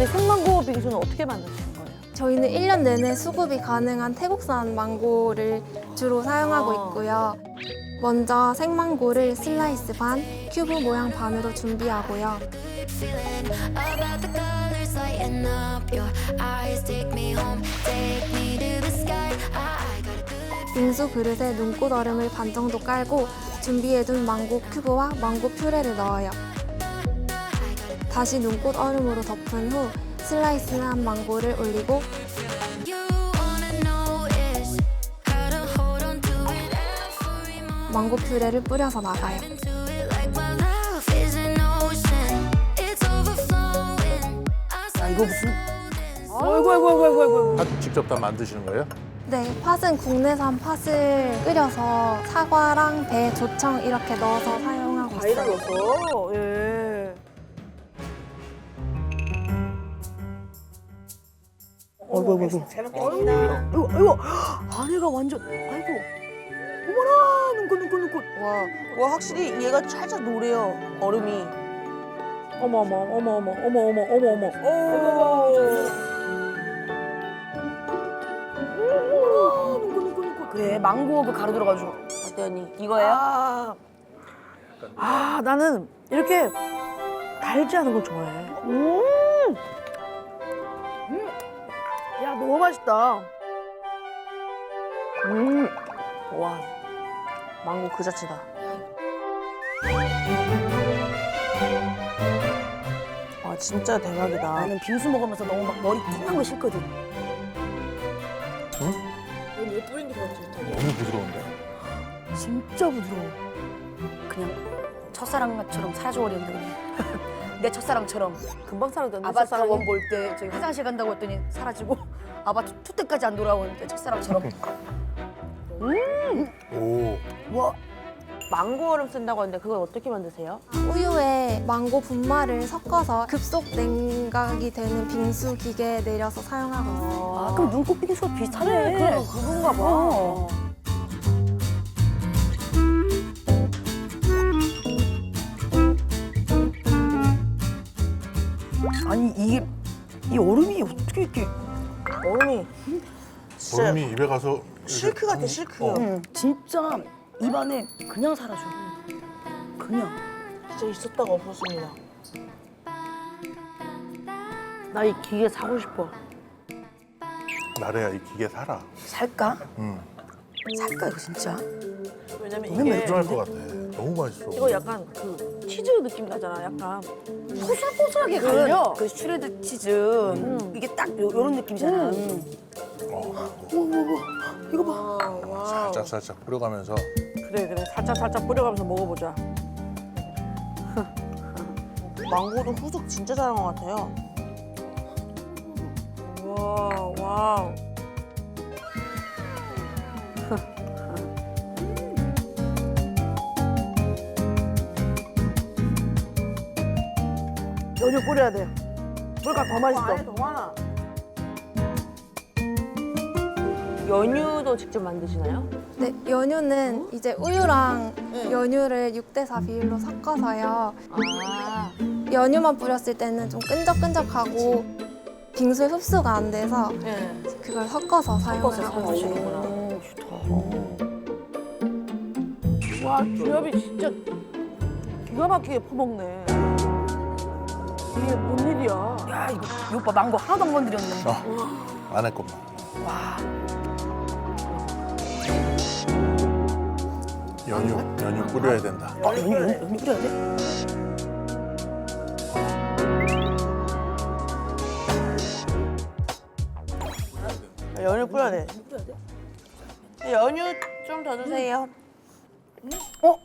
아니 생망고 빙수는 어떻게 만드시는 거예요? 저희는 1년 내내 수급이 가능한 태국산 망고를 주로 사용하고 어. 있고요. 먼저 생망고를 슬라이스 반, 큐브 모양 반으로 준비하고요. 빙수 그릇에 눈꽃 얼음을 반 정도 깔고 준비해둔 망고 큐브와 망고 퓨레를 넣어요. 다시 눈꽃 얼음으로 덮은 후 슬라이스한 망고를 올리고. 망고 퓨레를 뿌려서 나가요. 야 이거 무슨 아이고 아이고 아이고 아이고 아이고. 팥 직접 다 만드시는 거예요? 네, 팥은 국내산 팥을 끓여서 사과랑 배, 조청 이렇게 넣어서 사용하고 과일을 있어요. 넣어서 예. 어이구 어이구 이거. 이거 안에가 완전 아이고. 어머나 눈꽃 눈꽃 눈꽃. 와, 와 확실히 얘가 살짝 노래요 얼음이. 어머 어머 어머 어머 어머 어머 어머 어머. 오. 눈꽃 눈꽃 눈꽃 그래 망고 그 가루 들어가지고 어때 언니? 이거예요? 아, 아 나는 이렇게 달지 않은 걸 좋아해. 음, 음, 맛있다. 음. 와 망고 그 자체다. 와 진짜 대박이다. 나는 빙수 먹으면서 너무 막 머리 띵한 거 싫거든. 너무 부드러운데? 진짜 부드러워. 그냥 첫사랑처럼 사라져버렸는데 그냥. 내 첫사랑처럼. 금방 사라졌네. 아바타 원 볼 때 저기 화장실 간다고 했더니 사라지고 아바타 투 때까지 안 돌아오는 내 첫사랑처럼 오. 와 망고 얼음 쓴다고 하는데 그걸 어떻게 만드세요? 우유에 망고 분말을 섞어서 급속 냉각이 되는 빙수 기계에 내려서 사용하고 있어요. 아, 그럼 눈꽃 빙수가 비슷하네 그럼 그건가 봐. 어. 아니 이게 이 얼음이 어떻게 이렇게 얼음이 진짜 얼음이 입에 가서 실크 같아 실크. 어. 응, 진짜 입안에 그냥 사라져 그냥 진짜 있었다가 없었습니다. 나 이 기계 사고 싶어. 나래야 이 기계 살아. 살까? 응. 살까 이거 진짜? 왜냐면 너무 이게 부드러울 것 같아. 너무 맛있어. 이거 약간 그 치즈 느낌 나잖아. 약간 포슬포슬하게 갈려. 그 슈레드 치즈 이게 딱 요, 런 느낌이잖아 이거 봐. 살짝 살짝 뿌려가면서 그래 그래 살짝 살짝 뿌려가면서 먹어보자. 망고도 후숙 진짜 잘한 것 같아요. 와 와우. 연유 뿌려야 돼. 그러니까 더 맛있어. 더 많아. 연유도 직접 만드시나요? 네, 연유는 이제 우유랑 연유를 6대4 비율로 섞어서요. 아, 연유만 뿌렸을 때는 좀 끈적끈적하고 빙수에 흡수가 안 돼서 네. 그걸 섞어서 사용을 섞어서 하고 있어요. 사용하시는구나. 오 좋다 와 주엽이 진짜 기가 막히게 퍼먹네. 이게 뭔 일이야? 야 이거 이 오빠 망고 하나도 안 건드렸네 어. 안에 것만. 와 연유 연유 뿌려야 된다. 아, 연유, 연유, 연유 뿌려야 돼? 연유 뿌려야 돼. 연유 좀 더 주세요. 어?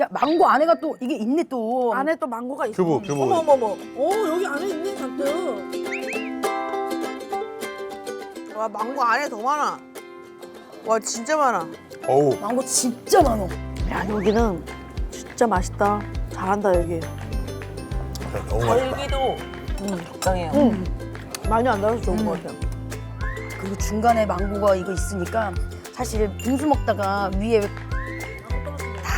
야 망고 안에가 또 이게 있네 또 안에 또 망고가 있어. 큐브 큐브. 어머 어머 어머. 오 여기 안에 있네 잔뜩. 와 망고 안에 더 많아. 와 진짜 많아. 어우. 망고 진짜 많어 야 여기는 진짜 맛있다. 잘한다 여기. 너무 맛있다. 달기도 적당해요. 응. 많이 안 달아서 좋은 것 같아. 그리고 중간에 망고가 이거 있으니까 사실 빙수 먹다가 위에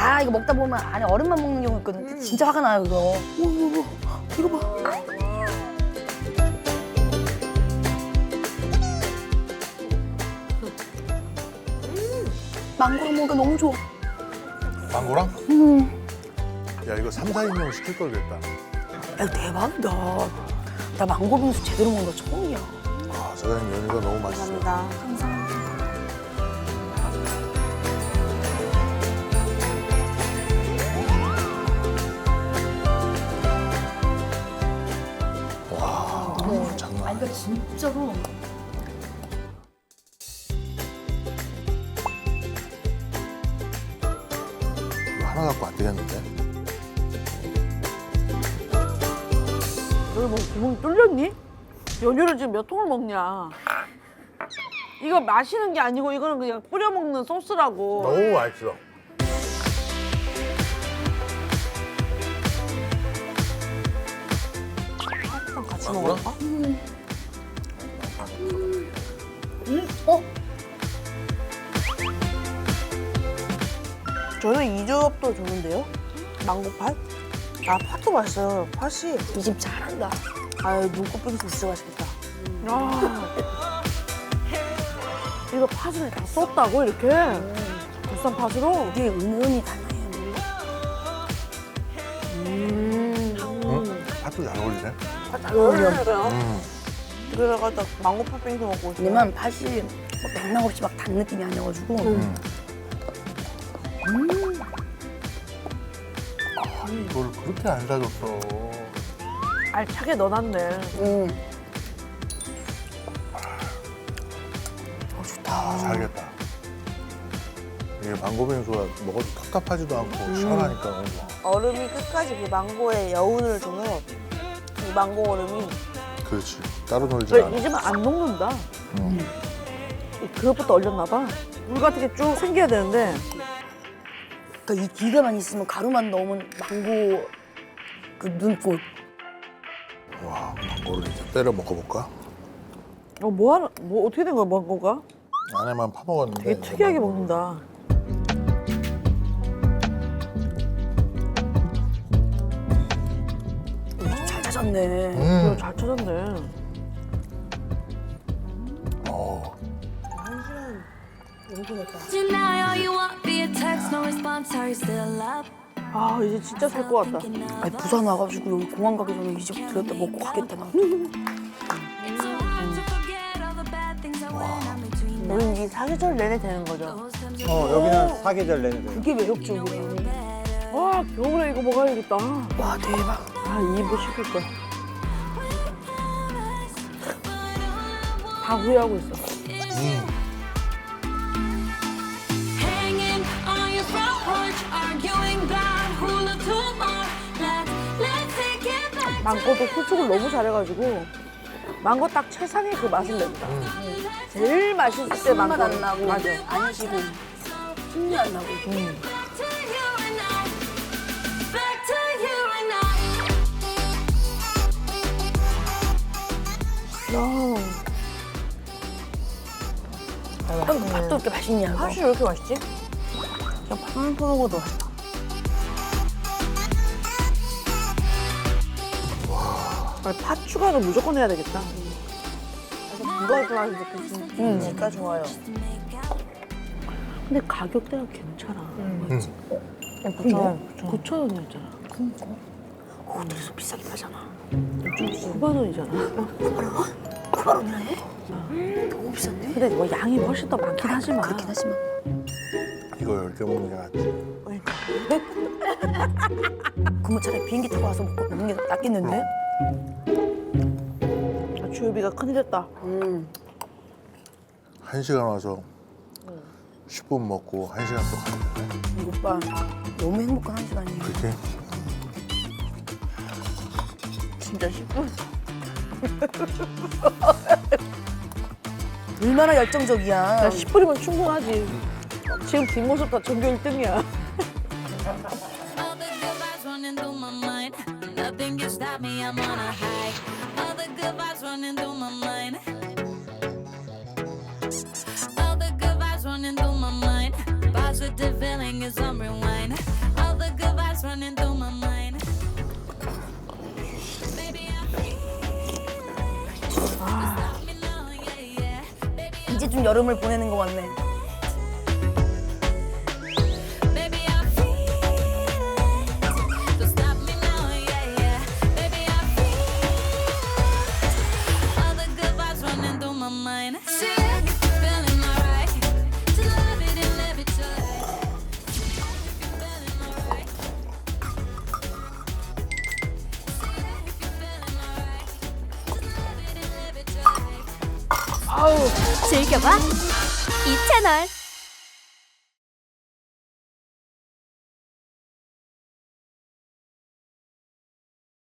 다 이거 먹다 보면 안에 얼음만 먹는 경우 있거든. 요 음. 진짜 화가 나요 이거. 오오오 이거 봐. 음. 망고랑 먹으니 너무 좋아. 망고랑? 음. 야 이거 3, 4인용 시킬 걸 그랬다. 야 대박이다. 나 망고 빙수 제대로 먹는 거 처음이야. 아 사장님 연유가 너무 맛있어요. 감사합니다. 진짜로. 이거 하나 갖고 안 되겠는데? 너희 뭐 구멍 뚫렸니? 연유를 지금 몇 통을 먹냐? 이거 마시는 게 아니고 이거는 그냥 뿌려 먹는 소스라고. 너무 맛있어. 같이? 먹을까? 어? 저는 이 조합도 좋은데요? 망고팥? 아 팥도 맛있어요. 팥이 이 집 잘한다. 아유 눈꽃 빙수 진짜 맛있겠다. 아. 이거 팥을 다 썼다고 이렇게? 국산 팥으로? 이게 은은히 달라요. 응? 팥도 잘 어울리네. 팥잘 어울려요. 음. 그러다가 딱 망고 팥 빙수 먹고 있어요. 왜냐면 팥이 뭐 맥락 없이 막 단 느낌이 아니어가지고. 음. 아 이걸 그렇게 안 사줬어. 알차게 넣어놨네. 음. 아 살겠다. 이게 망고 빙수가 먹어도 텁텁하지도 않고 시원하니까 너무 좋아. 얼음이 끝까지 그 망고의 여운을 줘서 이 망고 얼음이 그렇지. 따로 놀지 저 않아. 이 집은 안 녹는다. 음. 그것부터 얼렸나 봐. 물 같은 게 쭉 생겨야 되는데 그러니까 이 기가만 있으면 가루만 넣으면 망고 그 눈꽃. 와 망고를 이제 때려 먹어볼까? 어, 뭐 하는 뭐 어떻게 된 거야 망고가? 안에만 파먹었는데. 되게 특이하게 먹는다. 잘 찾았네. 이거 음. 잘 찾았네. 어. Tonight, all you want via text, no response. Are you still up? 아 이제 진짜 살 것 같다. 아니 부산 와가지고 여기 공항 가기 전에 이집 들렸다 먹고 가겠다 나. It's so hard to forget all the bad things that went on between 우린 이 사계절 내내 되는 거죠. those times. 어 여기는 사계절 내내 돼요. 그게 매력적이야. 와 겨울에 이거 먹어야겠다. 와 대박. 아 입을 씹을 거야. 다 후회하고 있어. Hanging on your front porch, arguing about who looked who more. Let's let's take it back. 망고도 수축을 너무 잘해가지고 망고 딱 최상의 그 맛을 낸다. 제일 맛있을 때 망고 안 나고 맞아. 안 시고 신내 안 나고. to you and I. Back to you and I. 아이고 팥도 이렇게 맛있냐 이거. 팥이 왜 이렇게 맛있지? 그냥 팥만 푸는 것도 맛있다. 아니, 팥 추가는 무조건 해야 되겠다. 이거 좋아해서 진짜 좋아요. 근데 가격대가 괜찮아. 음. 어, 9천 9천 원이었잖아. 호텔에서 비싸게 파잖아. 좀 9만 원이잖아. 9만 원이나 해? 너무 비싼데? 근데 뭐 양이 훨씬 더 많긴 하지만. 그렇긴 하지만. 이거 열개 먹는 게 낫지. 그러면 차라리 비행기 타고 와서 먹고 먹는 게 낫겠는데? 아, 주유비가 큰일했다. 음. 한 시간 와서 10분 먹고 한 시간 또 가야 돼. 이 오빠 너무 행복한 한 시간이에요. 그렇지? 진짜 10분. 얼마나 열정적이야. 나 10분이면 충분하지. 지금 뒷모습 다 전교 1등이야. All the good vibes running through my mind. Nothing can stop me, I'm on a high. All the good vibes running through my mind. All the good vibes running through my mind. Positive feeling is on rewind. 이제 좀 여름을 보내는 것 같네. 즐겨봐 이 채널.